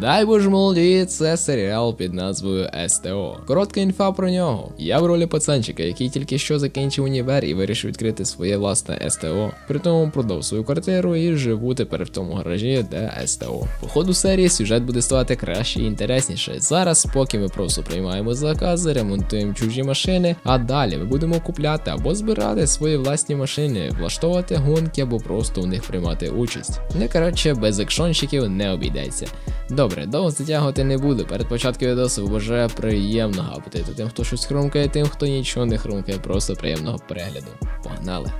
Дай боже молоді, це серіал під назвою СТО. Коротка інфа про нього. Я в ролі пацанчика, який тільки що закінчив універ і вирішив відкрити своє власне СТО. При тому продав свою квартиру і живу тепер в тому гаражі, де СТО. По ходу серії сюжет буде ставати краще і інтересніше. Зараз, поки ми просто приймаємо закази, ремонтуємо чужі машини, а далі ми будемо купляти або збирати свої власні машини, влаштовувати гонки або просто у них приймати участь. Не коротше, без екшонщиків не обійдеться. Добре, довго затягувати не буду. Перед початком відео бажаю приємного апетиту. Тим, хто щось хрумкає, тим, хто нічого не хрумкає, просто приємного перегляду. Погнали!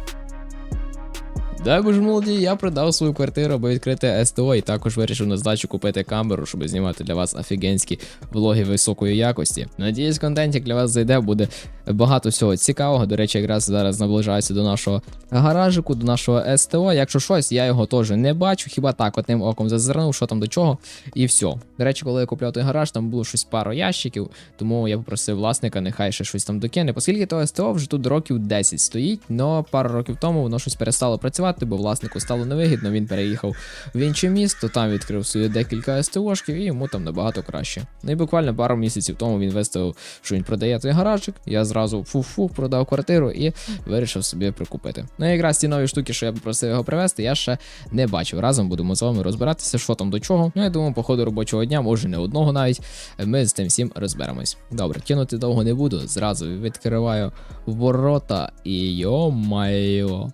Дай боже молоді, я продав свою квартиру, аби відкрити СТО, і також вирішив на здачу купити камеру, щоб знімати для вас офігенські влоги високої якості. Надіюсь, контентик для вас зайде, буде багато всього цікавого. До речі, якраз зараз наближаюся до нашого гаражику, до нашого СТО. Якщо щось, я його теж не бачу, хіба так одним оком зазирнув, що там до чого, і все. До речі, коли я купляв той гараж, там було щось пару ящиків, тому я попросив власника, нехай ще щось там докине. Оскільки то СТО вже тут років 10 стоїть, але пару років тому воно щось перестало працювати, бо власнику стало невигідно. Він переїхав в інше місто, там відкрив собі декілька СТОшків, і йому там набагато краще. Ну і буквально пару місяців тому він виставив, що він продає той гаражик. Я зразу фу-фу продав квартиру і вирішив собі прикупити. Ну і якраз ті нові штуки, що я попросив його привезти, я ще не бачив. Разом будемо з вами розбиратися, що там до чого. Ну я думаю, по ходу робочого дня, може не одного навіть. Ми з тим всім розберемось. Добре, кинути довго не буду. Зразу відкриваю ворота і йо-майо.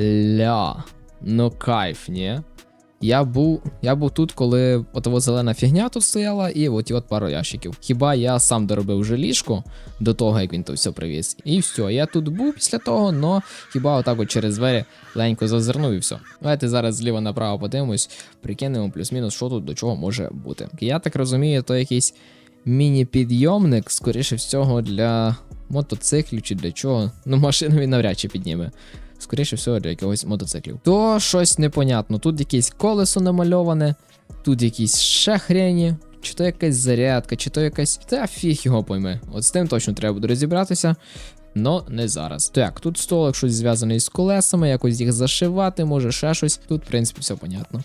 Ля, ну кайф, ні? Я був, я був тут, коли от зелена фігня тут стояла, і от от пару ящиків. Хіба я сам доробив вже ліжко до того, як він то все привіз. І все, я тут був після того, но хіба отак от через двері ленько зазирнув і все. Давайте зараз зліва направо подивимось, прикинемо плюс-мінус, що тут до чого може бути. Я так розумію, то якийсь міні-підйомник, скоріше всього, для мотоциклів чи для чого. Ну, машину він навряд чи підніме. Скоріше всього, для якогось мотоциклів. То щось непонятно. Тут якесь колесо намальоване, тут якісь ще хрені, чи то якась зарядка, чи то якась. Та фіг його пойме. От з тим точно треба буде розібратися. Но не зараз. Так, тут столик щось зв'язаний з колесами, якось їх зашивати, може ще щось. Тут, в принципі, все понятно.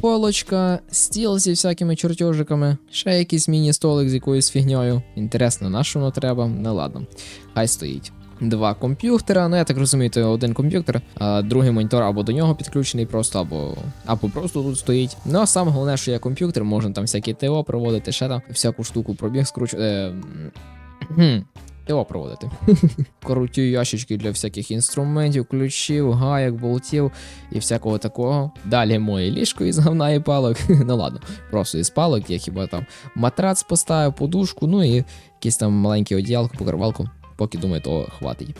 Полочка, стіл зі всякими чертежиками, ще якийсь міні-столик з якоюсь фігньою. Інтересно, на що воно треба? Ну ладно, хай стоїть. Два комп'ютера, ну я так розумію, то один комп'ютер, а другий монітор або до нього підключений просто, або або просто тут стоїть. Ну а саме головне, що є комп'ютер, можна там всякі ТО проводити, ще там всяку штуку пробіг скручувати. Е, ТО проводити. Круті ящички для всяких інструментів, ключів, гаяк, болтів і всякого такого. Далі моє ліжко із говна і палок. ну ладно, просто із палок, я хіба там матрац поставив, подушку, ну і якийсь там маленький одіялко, покривалку. Поки думаю, то хватить.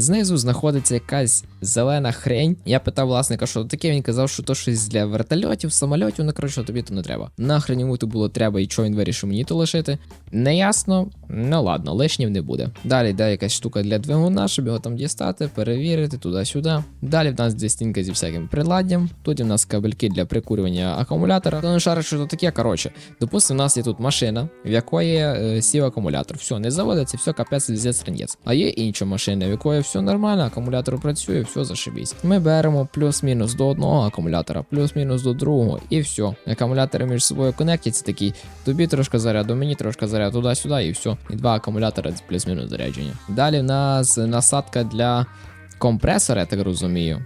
Знизу знаходиться якась зелена хрень. Я питав власника, що таке. Він казав, що то щось для вертольотів, самольотів, ну коротше, тобі то не треба. Нахрен йому то було треба і що він вирішив мені то лишити. Неясно, ну ладно, лишнів не буде. Далі йде якась штука для двигуна, щоб його там дістати, перевірити туди-сюди. Далі в нас десь стінка зі всяким приладдям. Тут у нас кабельки для прикурювання акумулятора. То не шариш, що то таке. Коротше, допустимо, у нас є тут машина, в якої е, сів акумулятор. Все, не заводиться, все капець звіздець ранець. А є інша машина, в якої все нормально, акумулятор працює, все зашибісь. Ми беремо плюс-мінус до одного акумулятора, плюс-мінус до другого, і все. Акумулятори між собою конектяться такі. Тобі трошки заряду, мені трошки заряду туди-сюди, і все. І два акумулятори плюс-мінус зарядження. Далі в нас насадка для компресора, я так розумію.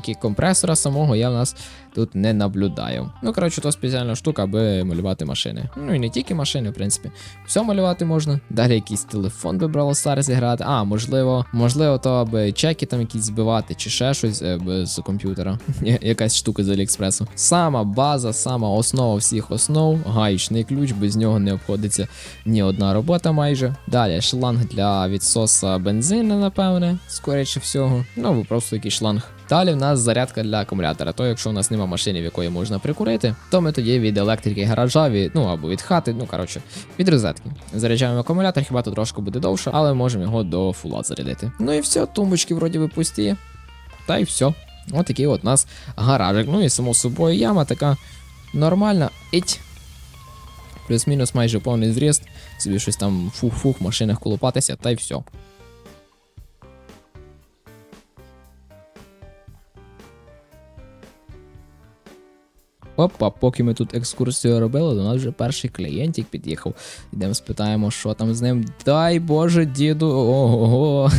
Тільки компресора самого я в нас тут не наблюдаю. Ну, коротше, то спеціальна штука, аби малювати машини. Ну і не тільки машини, в принципі. Все малювати можна. Далі якийсь телефон би брало Stars зіграти. А, можливо, можливо, то аби чеки там якісь збивати, чи ще щось е, з комп'ютера. Якась штука з Аліекспресу. Сама база, сама основа всіх основ, гаючний ключ, без нього не обходиться ні одна робота майже. Далі шланг для відсоса бензину, напевне, скоріше всього. Ну або просто якийсь шланг. Далі в нас зарядка для акумулятора. То, якщо у нас нема машини, в якої можна прикурити, то ми тоді від електрики гаража, від, ну або від хати, ну коротше, від розетки. Заряджаємо акумулятор, хіба то трошки буде довше, але можемо його до фула зарядити. Ну і все, тумбочки вроді би пусті. Та й все. Ось такий от у нас гаражик. Ну і само собою яма така нормальна. Іть. Плюс-мінус майже повний зріст. Собі щось там фух-фух, в машинах колупатися, та й все. Опа, поки ми тут екскурсію робили, до нас вже перший клієнтик під'їхав. Йдемо спитаємо, що там з ним. Дай Боже, діду. Ого.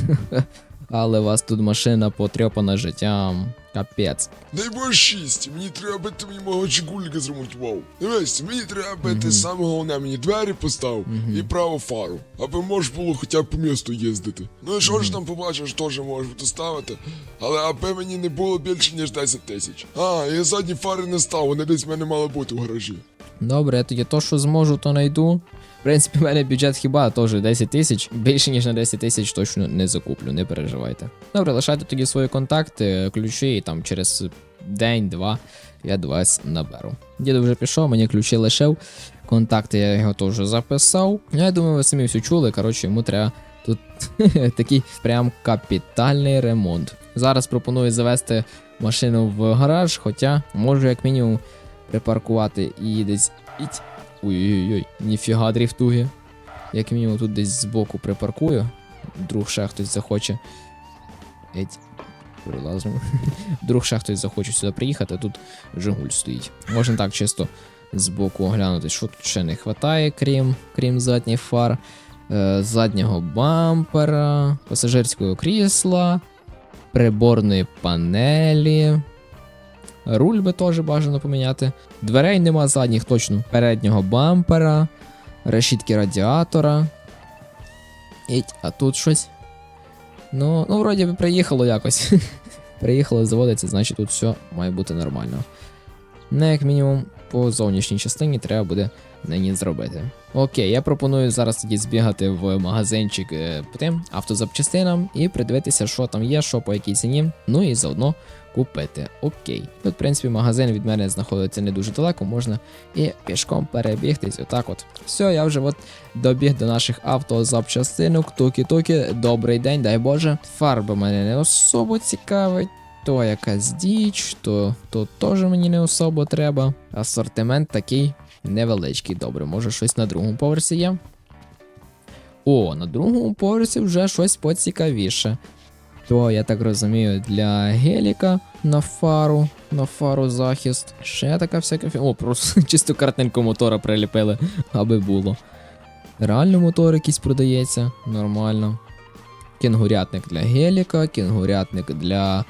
Але вас тут машина потрьопана життям. Капець. Дай Боже шість, мені треба, мені мого чигульника зремонтував. Дивись, мені треба, ти саме головне мені двері поставив і праву фару, аби можеш було хоча б по місту їздити. Ну і що ж там побачиш, теж можеш доставити, але аби мені не було більше, ніж 10 тисяч. А, і задні фари не став, вони десь в мене мали бути в гаражі. Добре, я тоді то, що зможу, то найду. В принципі, в мене бюджет хіба теж 10 тисяч. Більше ніж на 10 тисяч точно не закуплю, не переживайте. Добре, лишайте тоді свої контакти, ключі, і там через день-два я до вас наберу. Діду вже пішов, мені ключі лишив. Контакти я його теж записав. Ну, Я думаю, ви самі все чули. Коротше, йому треба тут такий прям капітальний ремонт. Зараз пропоную завести машину в гараж, хоча можу як мінімум припаркувати і десь. Ой-ой-ой, ніфіга дріфтує. Як мінімум тут десь збоку припаркую. Вдруг ще хтось захоче. Еть. Перелазимо. Вдруг ще хтось захоче сюди приїхати, а тут Жигуль стоїть. Можна так чисто збоку оглянути, що тут ще не вистачає, крім, крім задніх фар, е, заднього бампера, пасажирського крісла, приборної панелі. Руль би теж бажано поміняти. Дверей нема задніх точно. Переднього бампера, решітки радіатора. Іть, а тут щось. Ну, ну, вроді би приїхало якось. приїхало, заводиться, значить тут все має бути нормально. Не як мінімум по зовнішній частині треба буде нині зробити. Окей, я пропоную зараз тоді збігати в магазинчик е, тим автозапчастинам і придивитися, що там є, що по якій ціні. Ну і заодно купити. Окей. Тут, в принципі, магазин від мене знаходиться не дуже далеко, можна і пішком перебігтись. Отак от. Все, я вже от добіг до наших автозапчастинок. Туки-туки, добрий день, дай Боже. Фарба мене не особо цікавить. То якась діч, то, то теж мені не особо треба. Асортимент такий невеличкий. Добре, може щось на другому поверсі є. О, на другому поверсі вже щось поцікавіше. То, я так розумію, для геліка на фару, на фару захист. Ще така всяка фі... О, просто чисто картинку мотора приліпили, аби було. Реально мотор якийсь продається, нормально. Кінгурятник для геліка, кінгурятник для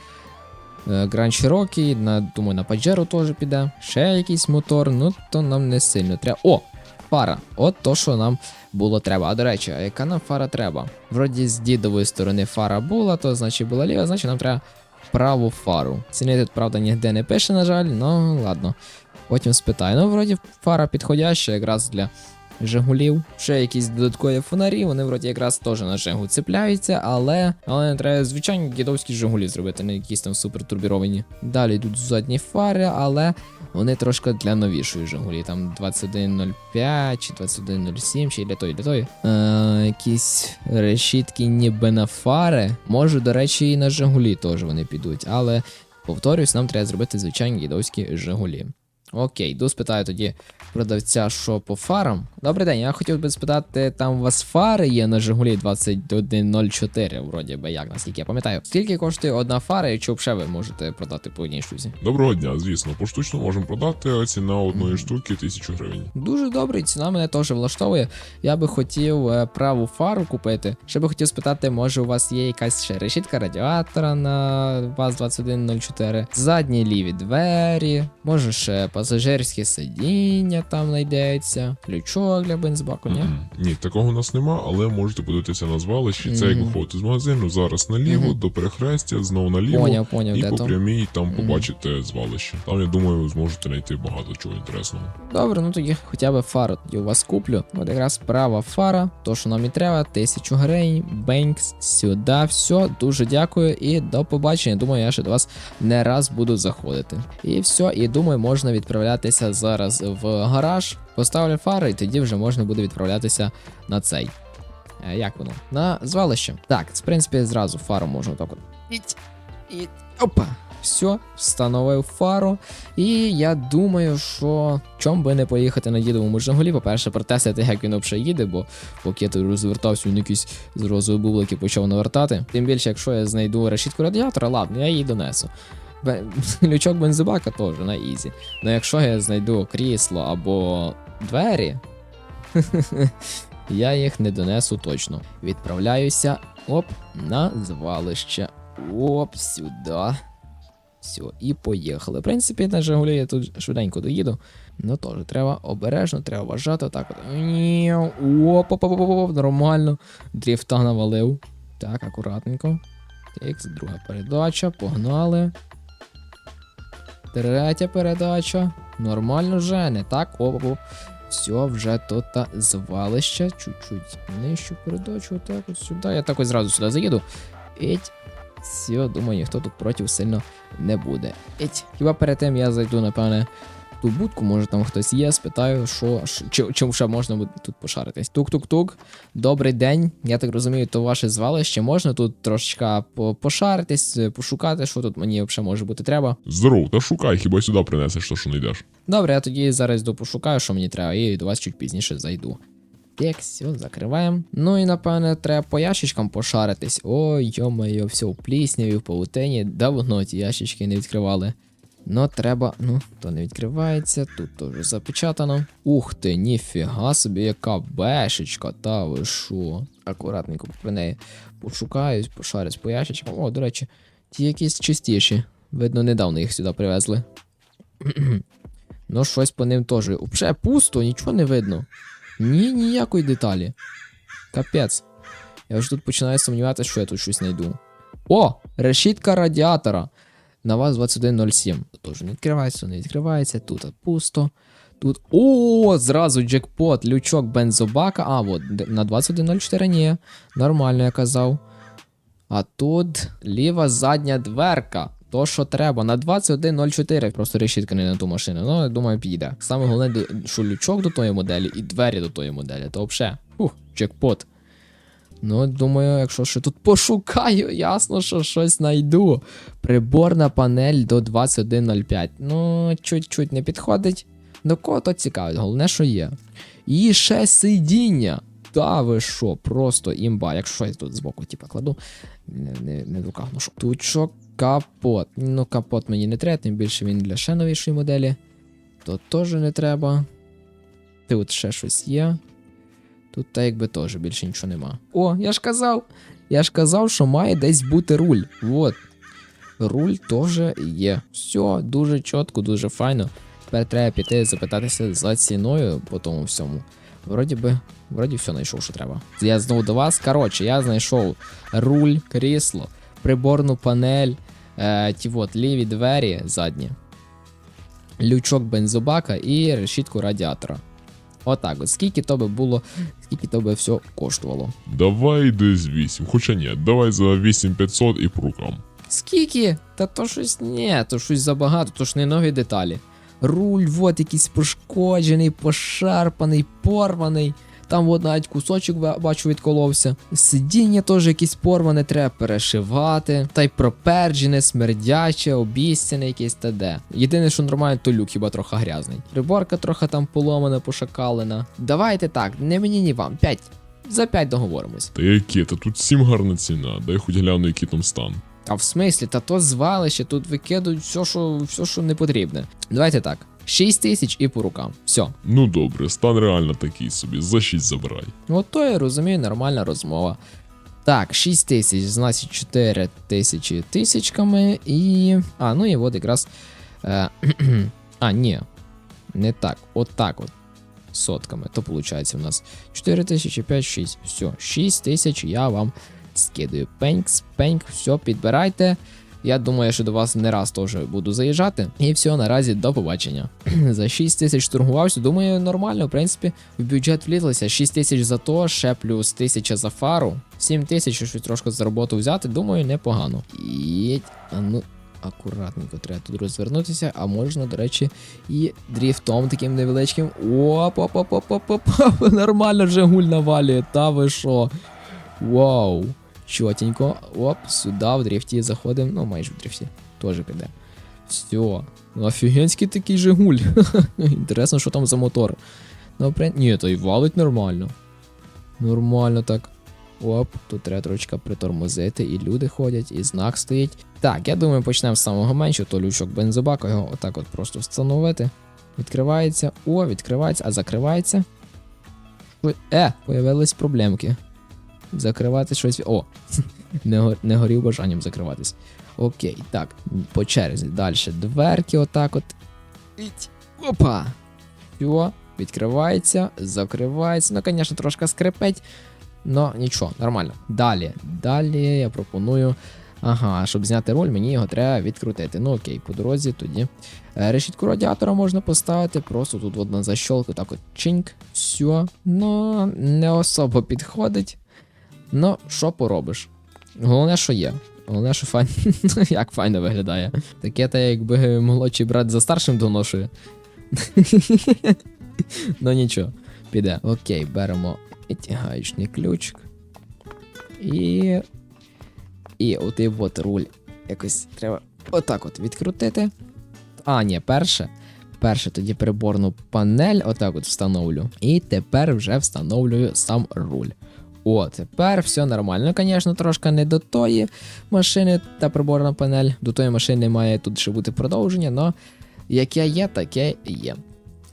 Grand Cherokee, на, думаю, на Pajero теж піде. Ще якийсь мотор, ну то нам не сильно треба. О! Фара. От то, що нам було треба. А до речі, а яка нам фара треба? Вроді з дідової сторони фара була, то значить була ліва, значить нам треба праву фару. Ціни тут, правда, ніде не пише, на жаль, ну ладно. Потім спитаю. Ну, вроді фара підходяща якраз для Жигулів. Ще якісь додаткові фонарі, вони вроді якраз теж на Жигу цепляються, але, але треба звичайні дідовські Жигулі зробити, не якісь там супер турбіровані. Далі йдуть задні фари, але вони трошки для новішої Жигулі. Там 2105 чи 2107, чи для тої, для тої. Е, якісь решітки ніби на фари. Може, до речі, і на Жигулі теж вони підуть, але повторюсь, нам треба зробити звичайні дідовські Жигулі. Окей, йду спитаю тоді продавця, що по фарам. Добрий день, я хотів би спитати, там у вас фари є на Жигулі 2104, вроді би як, наскільки я пам'ятаю. Скільки коштує одна фара, і чи взагалі ви можете продати по одній штуці? Доброго дня, звісно, поштучно можемо продати, а ціна одної штуки тисячу гривень. Дуже добре, ціна мене теж влаштовує. Я би хотів е, праву фару купити. Ще би хотів спитати, може у вас є якась ще решітка радіатора на ВАЗ-2104, задні ліві двері, може ще пасажирське сидіння там знайдеться, ключок для бензбаку, ні? Ні, такого у нас нема, але можете подивитися на звалищі. Це як Мгм. виходите з магазину, зараз наліво, до перехрестя, знову наліво. Поняв, поняв, І де по то. прямій там побачите звалище. Там, я думаю, зможете знайти багато чого інтересного. Добре, ну тоді хоча б фару тоді у вас куплю. От якраз права фара, то що нам і треба, тисячу гривень, бенкс, сюди, все, дуже дякую і до побачення. Думаю, я ще до вас не раз буду заходити. І все, і думаю, можна відправлятися зараз в гараж, поставлю фари, і тоді вже можна буде відправлятися на цей. Е, Як воно? На звалище. Так, в принципі, зразу фару можна так от. Іть, іть, опа. Все, встановив фару. І я думаю, що чом би не поїхати на дідовому Жигулі, по-перше, протестити, як він взагалі їде, бо поки я тут розвертався, він якийсь з розової бублики почав навертати. Тим більше, якщо я знайду решітку радіатора, ладно, я її донесу. Лючок бензобака теж на ізі. Ну якщо я знайду крісло або двері, я їх не донесу точно. Відправляюся оп, на звалище. Оп, сюди. Все, і поїхали. В принципі, на Жигулі я тут швиденько доїду. Ну теж треба обережно, треба вважати. Так от. Оп, оп, оп, оп, нормально. Дріфта навалив. Так, акуратненько. Так, друга передача, погнали. Третя передача. Нормально вже, не так. Оп, оп. Все, вже тут звалище. Чуть-чуть нижчу передачу. Отак от сюди. Я так ось зразу сюди заїду. Еть. Все, думаю, ніхто тут проти сильно не буде. Еть. Хіба перед тим я зайду, напевне, ту будку, може там хтось є, спитаю, що, що чи, чим ще можна буде тут пошаритись. Тук-тук-тук. Добрий день. Я так розумію, то ваше звалище. Можна тут трошечка пошаритись, пошукати, що тут мені взагалі може бути треба. Здоров, та шукай, хіба сюди принесеш то, що не йдеш. Добре, я тоді зараз йду пошукаю, що мені треба, і до вас чуть пізніше зайду. Так, все, закриваємо. Ну і напевне треба по ящичкам пошаритись. Ой, йо-моє, все в плісняві, в паутині. Давно ті ящички не відкривали. Ну, треба. Ну, то не відкривається, тут теж запечатано. Ух ти, ніфіга собі, яка бешечка, та ви що. Акуратненько при неї пошукаюсь, пошарюсь по ящичкам. О, до речі, ті якісь чистіші. Видно, недавно їх сюди привезли. Ну, щось по ним теж. Взагалі пусто, нічого не видно. Ні, ніякої деталі. Капець. Я вже тут починаю сумніватися, що я тут щось знайду. О! Решітка радіатора. На вас 2107. Тож не відкривається, не відкривається. Тут пусто. Тут. О, зразу джекпот, лючок бензобака. А, от, на 2104 ні. Нормально я казав. А тут ліва задня дверка. То, що треба, на 21.04. Просто решітка не на ту машину. Ну, я думаю, підійде. Саме головне, що лючок до тої моделі і двері до тої моделі, то взагалі. Ух, джекпот. Ну, думаю, якщо ще тут пошукаю, ясно, що щось знайду. Приборна панель до 21.05. Ну, чуть-чуть не підходить. До кого то цікавить, головне, що є. І ще сидіння. Та ви що, просто імба. Якщо я тут збоку, типа, кладу, не, не, не руках ношу. Тут що капот. Ну, капот мені не треба, тим більше він для ще новішої моделі. То теж не треба. Тут ще щось є. Тут та якби теж більше нічого нема. О, я ж казав! Я ж казав, що має десь бути руль. Вот. Руль теж є. Все, дуже чітко, дуже файно. Тепер треба піти запитатися за ціною по тому всьому. Вроді би, вроді все знайшов, що треба. Я знову до вас. Коротше, я знайшов руль, крісло, приборну панель, е, ті от ліві двері задні, лючок бензобака і решітку радіатора. Отак от. Скільки то би було, скільки то би все коштувало. Давай десь 8, хоча ні, давай за 8500 і по рукам. Скільки? Та то щось ні, то щось забагато, то ж не нові деталі. Руль, вот якийсь пошкоджений, пошарпаний, порваний. Там от навіть кусочок бачу відколовся. Сидіння теж якесь порване, треба перешивати. Та й проперджене, смердяче, обіцяне якесь т.д. Єдине, що нормально, то люк хіба трохи грязний. Приборка трохи там поломана, пошакалена. Давайте так, не мені, ні вам. 5. За 5 договоримось. Та яке, та тут всім гарна ціна, дай хоч гляну, який там стан. А в смислі, та то звалище, тут викидують все, що, все, що не потрібне. Давайте так. 6 тисяч і по рукам. Все. Ну добре, стан реально такий собі, за 6 забирай. От то я розумію, нормальна розмова. Так, 6 тисяч, значить 4 тисячі тисячками і. А, ну і от якраз. Е, а, ні. Не так. От так от. Сотками. То виходить у нас 4 тисячі, 5, 6. Все, 6 тисяч я вам скидаю. Пенькс, пеньк, все, підбирайте. Я думаю, що до вас не раз теж буду заїжджати. І все, наразі до побачення. за 6 тисяч торгувався. Думаю, нормально, в принципі, в бюджет влізлося. 6 тисяч за то, ще плюс 1000 за фару. 7 тисяч, щось трошки за роботу взяти, думаю, непогано. І. А ну. Акуратненько треба тут розвернутися, а можна, до речі, і дріфтом таким невеличким. оп оп оп оп оп оп Нормально Жигуль навалює, та ви що? Вау! Чотенько. Оп, сюди в дрифті заходимо. Ну, майже в дрифті. Теж піде. Все. Ну, офігенський такий Жигуль. Інтересно, що там за мотор. Ну, при... Ні, то й валить нормально. Нормально так. Оп, тут треба трошечки притормозити, і люди ходять, і знак стоїть. Так, я думаю, почнемо з самого меншого, то лючок бензобака, його отак от просто встановити. Відкривається. О, відкривається, а закривається. Е, появились проблемки. Закривати щось. О! не, го- не горів бажанням закриватись. Окей, так, по черзі. Далі. Дверки, отак от. Іть. Опа! Все, відкривається, закривається. Ну, звісно, трошки скрипить. Но нічого, нормально. Далі. Далі я пропоную. Ага, щоб зняти руль, мені його треба відкрутити. Ну окей, по дорозі тоді. Е, Решітку радіатора можна поставити, просто тут от на защолку, так от чинк, все. Ну, не особо підходить. Ну, що поробиш? Головне, що є. Головне, що файн... ну, як файно виглядає. Таке та якби молодший брат за старшим доношує. ну нічого, піде. Окей, беремо гаючний ключик. І. І отий от руль якось треба отак от відкрутити. А, ні, перше. Перше тоді приборну панель, отак от встановлю. І тепер вже встановлюю сам руль. О, тепер все нормально. Звісно, трошки не до тої машини та приборна панель. До тої машини має тут ще бути продовження, але яке є, таке є.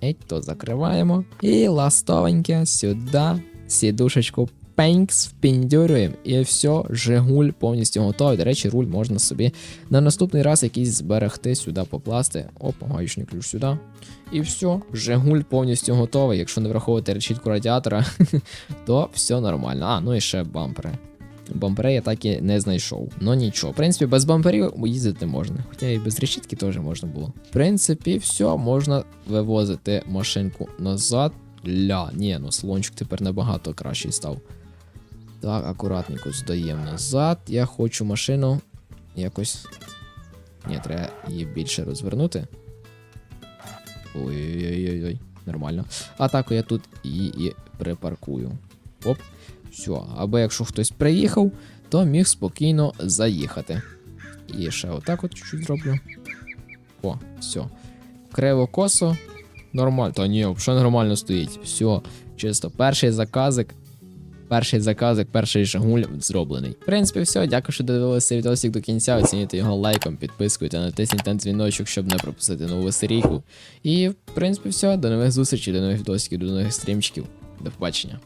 Ей, то закриваємо. І ластовеньке сюди, сідушечку пенькс впіндюрюємо. І все, Жигуль повністю готовий. До речі, руль можна собі на наступний раз якийсь зберегти сюди, покласти. Опа, гаючний ключ сюди. І все, Жигуль повністю готовий. Якщо не враховувати решітку радіатора, то все нормально. А, ну і ще бампери. Бампери я так і не знайшов. Ну нічого. В принципі, без бамперів їздити можна. Хоча і без решітки теж можна було. В принципі, все, можна вивозити машинку назад. Ля, ні, ну слончик тепер набагато кращий став. Так, акуратненько здаємо назад. Я хочу машину якось. Ні, треба її більше розвернути. Ой-ой-ой, нормально. А так я тут її припаркую. Оп. Все, аби якщо хтось приїхав, то міг спокійно заїхати. І ще отак от чуть-чуть зроблю. О, все. Криво косо. Нормально. Та ні, взагалі нормально стоїть. Все, чисто перший заказик. Перший заказик, перший жигуль зроблений. В принципі, все. Дякую, що додивилися відосик до кінця. Оцініть його лайком, підпискою та натисніть на дзвіночок, щоб не пропустити нову серійку. І, в принципі, все. До нових зустрічей, до нових відосиків, до нових стрімчиків. До побачення.